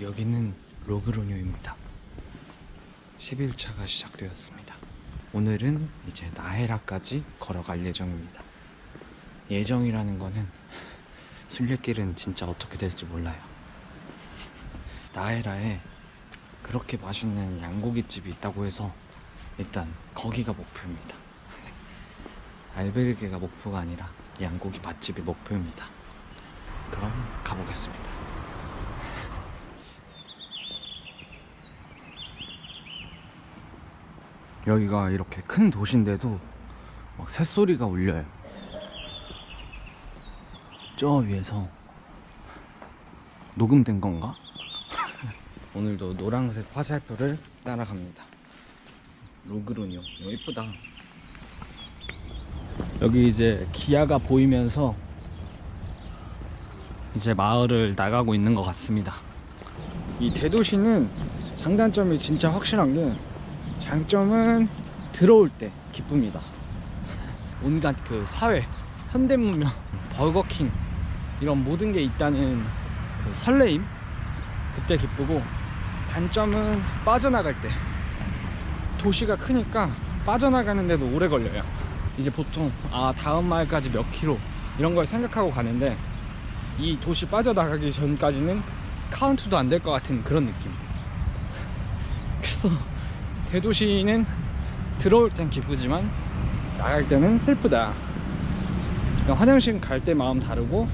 여기는 로그로뇨입니다. 11차가 시작되었습니다. 오늘은 이제 나헤라까지 걸어갈 예정입니다. 예정이라는 거는 순례길은 진짜 어떻게 될지 몰라요. 나헤라에 그렇게 맛있는 양고기집이 있다고 해서 일단 거기가 목표입니다. 알베르게가 목표가 아니라 양고기 맛집이 목표입니다. 그럼 가보겠습니다. 여기가 이렇게 큰 도시인데도 막 새소리가 울려요. 저 위에서 녹음된 건가? 오늘도 노란색 화살표를 따라갑니다. 로그로니오. 이거 예쁘다. 여기 이제 기아가 보이면서 이제 마을을 나가고 있는 것 같습니다. 이 대도시는 장단점이 진짜 확실한 게 장점은 들어올 때 기쁩니다. 온갖 그 사회, 현대문명, 버거킹 이런 모든 게 있다는 그 설레임 그때 기쁘고 단점은 빠져나갈 때 도시가 크니까 빠져나가는데도 오래 걸려요. 이제 보통 아 다음 마을까지 몇 킬로 이런 걸 생각하고 가는데 이 도시 빠져나가기 전까지는 카운트도 안 될 것 같은 그런 느낌. 그래서 대도시는 들어올 땐 기쁘지만 나갈 때는 슬프다. 그러니까 화장실 갈 때 마음 다르고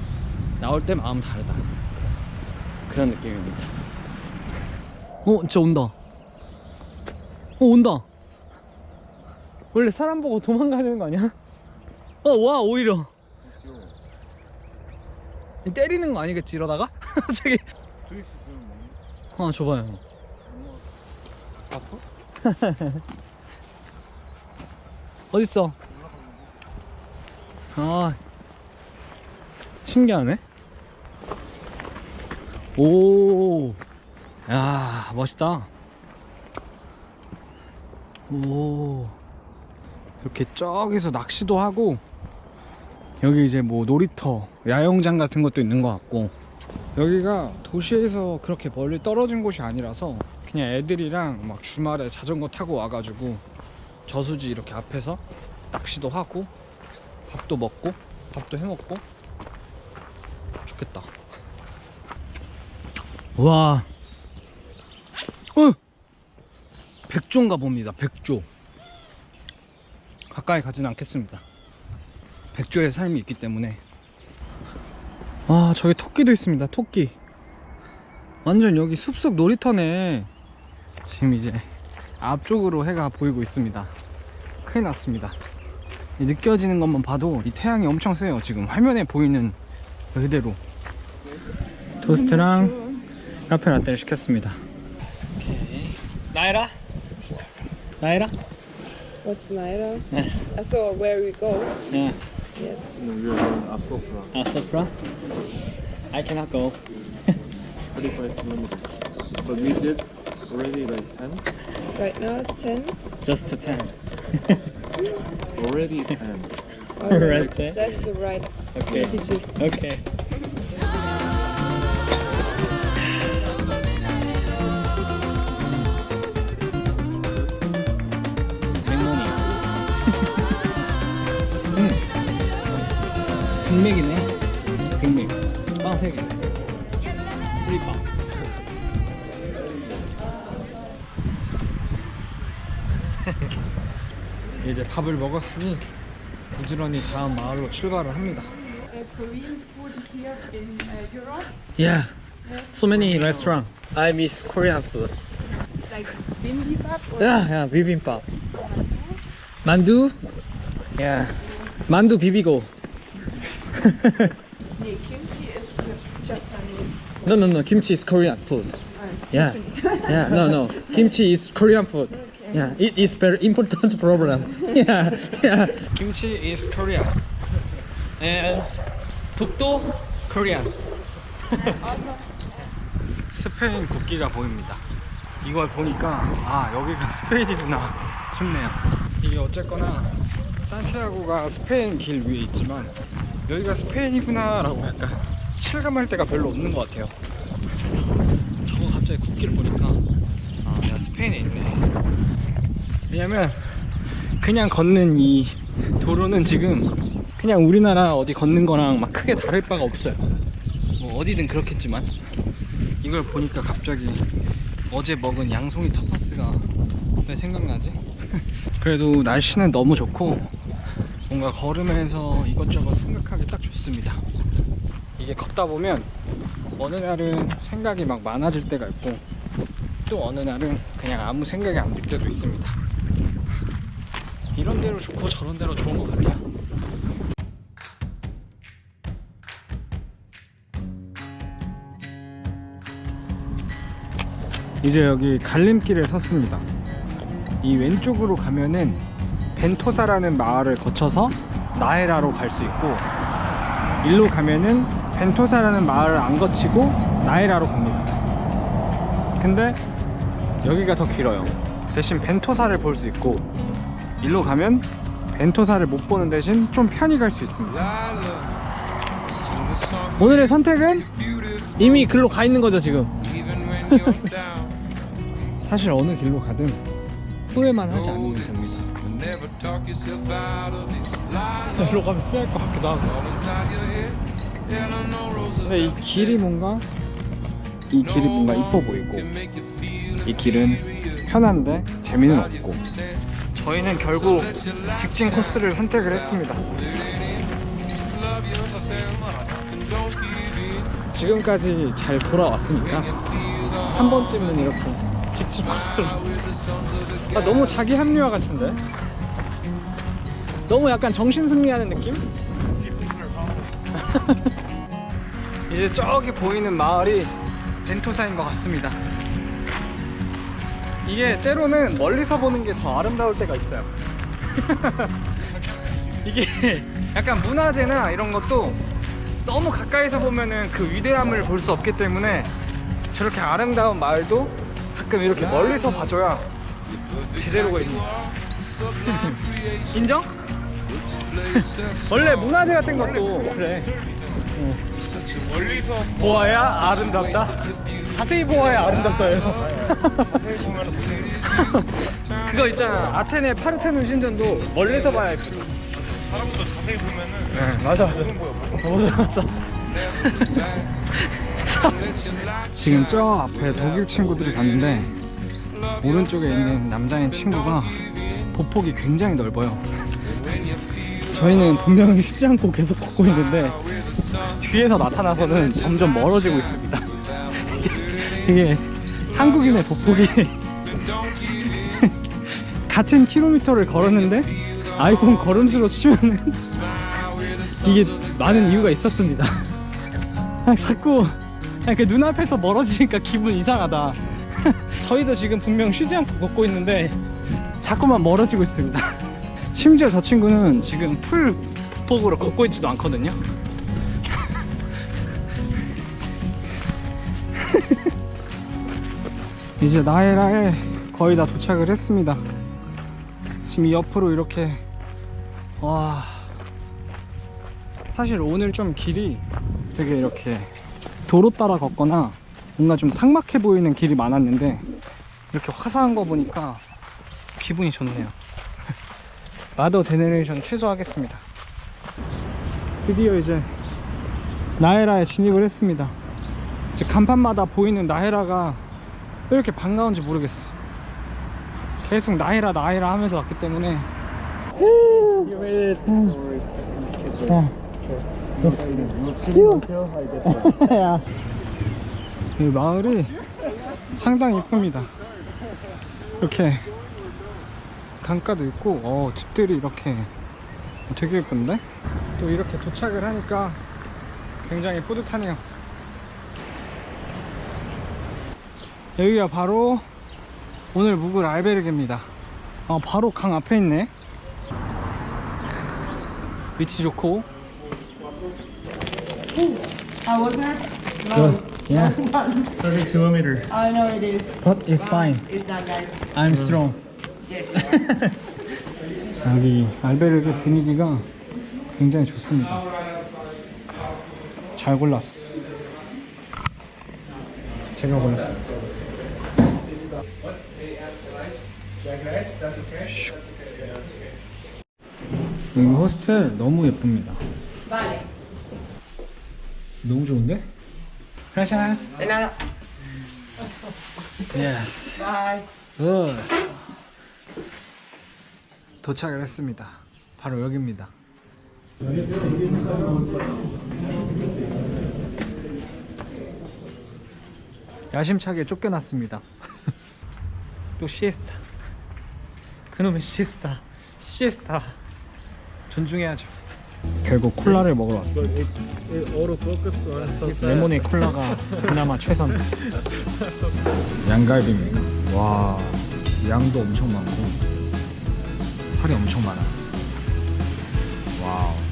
나올 때 마음 다르다. 그런 느낌입니다. 어, 진짜 온다. 어, 온다. 원래 사람 보고 도망가는 거 아니야? 어, 와, 오히려. 때리는 거 아니겠지, 이러다가? 저기. 스위스 주는 뭐 어, 줘봐요. 봤어? 어딨어? 아, 신기하네. 오, 야, 멋있다. 오, 이렇게 저기서 낚시도 하고, 여기 이제 뭐 놀이터, 야영장 같은 것도 있는 것 같고, 여기가 도시에서 그렇게 멀리 떨어진 곳이 아니라서, 그냥 애들이랑 막 주말에 자전거 타고 와가지고, 저수지 이렇게 앞에서 낚시도 하고 밥도 먹고 밥도 해먹고 좋겠다. 와. 어! 백조인가 봅니다 백조. 가까이 가진 않겠습니다. 백조의 삶이 있기 때문에. 아 저기 토끼도 있습니다 토끼. 완전 여기 숲속 놀이터네 지금 이제 앞쪽으로 해가 보이고 있습니다. 큰일 났습니다. 이 느껴지는 것만 봐도 이 태양이 엄청 세요. 지금 화면에 보이는 그대로. 토스트랑 카페 라떼를 시켰습니다. 나이라? 나이라? What's Naira? Yeah. I saw where we go. 예. Yes. No, you're going Asofra. 아, 소프라? I cannot go. 35 kilometers. But we did already like 10. Right now it's 10. Just 10. Already 10. right there. That's the right Okay. altitude. Okay. 백mon이. 음. 백맥이네. 이제 밥을 먹었으니 부지런히 다음 마을로 출발을 합니다. Yeah, so many restaurant. I miss Korean food. like bibimbap Yeah, yeah, bibimbap. 만두? Yeah, 만두 비비고. nee, kimchi is Japanese. No, no, no. Kimchi is Korean food. Uh, Yeah, yeah. No, no. Kimchi is Korean food. Yeah, it is very important problem. Yeah, yeah. Kimchi is Korean, and 독도 Korean. 스페인 국기가 보입니다. 이걸 보니까 아 여기가 스페인이구나 싶네요. 이게 어쨌거나 산티아고가 스페인 길 위에 있지만 여기가 스페인이구나라고 약간 실감할 때가 별로 없는 것 같아요. 저거 갑자기 국기를 보니까 스페인에 있네. 왜냐면 그냥 걷는 이 도로는 지금 그냥 우리나라 어디 걷는 거랑 막 크게 다를 바가 없어요. 뭐 어디든 그렇겠지만. 이걸 보니까 갑자기 어제 먹은 양송이 터파스가 왜 생각나지? 그래도 날씨는 너무 좋고 뭔가 걸으면서 이것저것 생각하기 딱 좋습니다. 이게 걷다 보면 어느 날은 생각이 막 많아질 때가 있고 또 어느 날은 그냥 아무 생각이 안 들 때도 있습니다. 이런 대로 좋고 저런 대로 좋은 것 같아요? 이제 여기 갈림길에 섰습니다. 이 왼쪽으로 가면은 벤토사라는 마을을 거쳐서 나에라로 갈 수 있고 일로 가면은 벤토사라는 마을을 안 거치고 나에라로 갑니다. 근데 여기가 더 길어요. 대신 벤토사를 볼 수 있고 일로 가면 벤토사를 못 보는 대신 좀 편히 갈 수 있습니다. 오늘의 선택은 이미 글로 가 있는 거죠 지금. 사실 어느 길로 가든 후회만 하지 않으면 됩니다. 일로 가면 후회할 것 같기도 하고. 근데 이 길이 뭔가 이 길이 뭔가 이뻐 보이고 이 길은 편한데 재미는 없고 저희는 결국 직진 코스를 선택을 했습니다 지금까지 잘 돌아왔으니까 한 번쯤은 이렇게 직진 코스로 아, 너무 자기 합리화 같은데 너무 약간 정신 승리하는 느낌? 이제 저기 보이는 마을이 벤토사인 것 같습니다. 이게 때로는 멀리서 보는 게 더 아름다울 때가 있어요. 이게 약간 문화재나 이런 것도 너무 가까이서 보면은 그 위대함을 볼 수 없기 때문에 저렇게 아름다운 마을도 가끔 이렇게 멀리서 봐줘야 제대로 보입니다. 인정? 원래 문화재 같은 것도 그래. 멀리서 보아야 아름답다. 자세히 보아야 아름답다요. 그거 있잖아. 아테네 파르테논 신전도 멀리서 봐야 예쁘다. 사람도 자세히 보면은 네, 맞아 맞아. 맞아 맞아. 지금 저 앞에 독일 친구들이 갔는데 오른쪽에 있는 남자인 친구가 보폭이 굉장히 넓어요. 저희는 분명히 쉬지 않고 계속 걷고 있는데 뒤에서 나타나서는 점점 멀어지고 있습니다. 이게 한국인의 보폭이 같은 킬로미터를 걸었는데 아이폰 걸음수로 치면은 이게 많은 이유가 있었습니다. 아, 자꾸 그 눈앞에서 멀어지니까 기분 이상하다. 저희도 지금 분명 쉬지 않고 걷고 있는데 자꾸만 멀어지고 있습니다. 심지어 저 친구는 지금 풀 폭으로 걷고 있지도 않거든요. 이제 나에라에 거의 다 도착을 했습니다. 지금 이 옆으로 이렇게 와 사실 오늘 좀 길이 되게 이렇게 도로 따라 걷거나 뭔가 좀 삭막해 보이는 길이 많았는데 이렇게 화사한 거 보니까 기분이 좋네요. 마더 제네레이션 취소하겠습니다. 드디어 이제 나에라에 진입을 했습니다. 이제 간판마다 보이는 나에라가 왜 이렇게 반가운지 모르겠어. 계속 나에라 나에라 하면서 왔기 때문에 어. 야. 이 마을이 상당히 이쁩니다. 이렇게 강가도 있고, 어, 집들이 이렇게 되게 예쁜데? 또 이렇게 도착을 하니까 굉장히 뿌듯하네요. 여기가 바로 오늘 묵을 알베르게입니다. 아, 바로 강 앞에 있네. 위치 좋고. How was it? No. Yeah. 30 kilometer. I know it is. But it's fine. It's not nice. I'm strong. 여기 알베르게 분위기가 굉장히 좋습니다. 잘 골랐어. 제가 골랐습니다. 여기 호스텔 너무 예쁩니다. 너무 좋은데? Yes. Bye. 굿. 도착을 했습니다. 바로 여기입니다. 야심차게 쫓겨났습니다. 또 시에스타. 그놈의 시에스타. 시에스타. 존중해야죠. 결국 콜라를 먹으러 왔습니다. 레몬에 콜라가 그나마 최선. 양갈비면. 와 양도 엄청 많고 살이 엄청 많아. 와우.